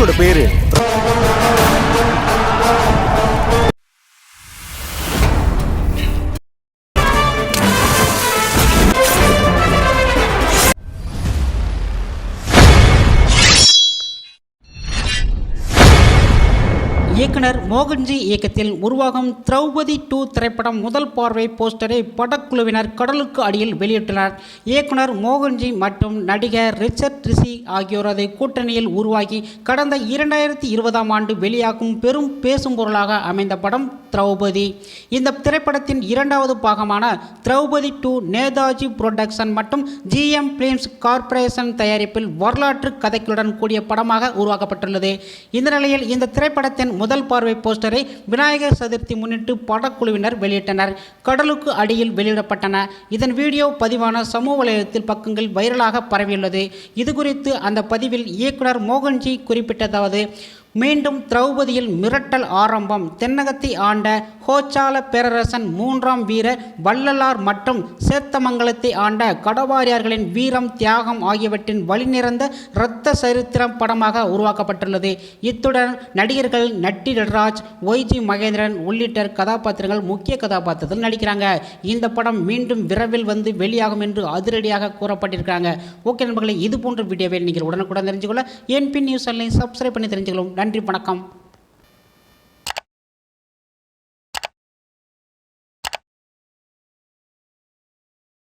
കൊച്ചുടെ പേര് இயக்குனர் மோகன்ஜி இயக்கத்தில் உருவாகும் திரௌபதி டூ திரைப்படம் முதல் பார்வை போஸ்டரை படக்குழுவினர் கடலுக்கு அடியில் வெளியிட்டனர். இயக்குனர் மோகன்ஜி மற்றும் நடிகர் ரிச்சர்ட் ரிஷி ஆகியோரது கூட்டணியில் உருவாகி கடந்த இரண்டாயிரத்தி இருபதாம் ஆண்டு வெளியாகும் பெரும் பேசும் பொருளாக அமைந்த படம் திரௌபதி. இந்த திரைப்படத்தின் இரண்டாவது பாகமான திரௌபதி டூ நேதாஜி புரொடக்ஷன் மற்றும் ஜிஎம் பிலிம்ஸ் கார்ப்பரேஷன் தயாரிப்பில் வரலாற்று கதைகளுடன் கூடிய படமாக உருவாக்கப்பட்டுள்ளது. இந்த நிலையில் இந்த திரைப்படத்தின் முதல் முதல் பார்வை போஸ்டரை விநாயகர் சதுர்த்தி முன்னிட்டு படக்குழுவினர் வெளியிட்டனர். கடலுக்கு அடியில் வெளியிடப்பட்டன. இதன் வீடியோ பதிவான சமூக வலையத்தில் பக்கங்கள் வைரலாக பரவியுள்ளது. இதுகுறித்து அந்த பதிவில் இயக்குனர் மோகன்ஜி குறிப்பிட்டதாவது மீண்டும் திரௌபதியில் மிரட்டல் ஆரம்பம். தென்னகத்தை ஆண்ட ஹோச்சால பேரரசன் மூன்றாம் வீரர் வள்ளலார் மற்றும் சேத்தமங்கலத்தை ஆண்ட கடவாரியார்களின் வீரம் தியாகம் ஆகியவற்றின் வழிநிறந்த இரத்த சரித்திரம் படமாக உருவாக்கப்பட்டுள்ளது. இத்துடன் நடிகர்கள் நட்டி நடராஜ் ஒய்ஜி மகேந்திரன் உள்ளிட்ட கதாபாத்திரங்கள் முக்கிய கதாபாத்திரத்தில் நடிக்கிறாங்க. இந்த படம் மீண்டும் விரைவில் வந்து வெளியாகும் என்று அதிரடியாக கூறப்பட்டிருக்காங்க ஓகே நண்பர்களே இது போன்ற வீடியோவை நீங்கள் உடனுக்குடன் தெரிஞ்சுக்கொள்ள என்பி நியூஸ் சேனலை சப்ஸ்கிரைப் பண்ணி தெரிஞ்சுக்கலாம் நன்றி வணக்கம்.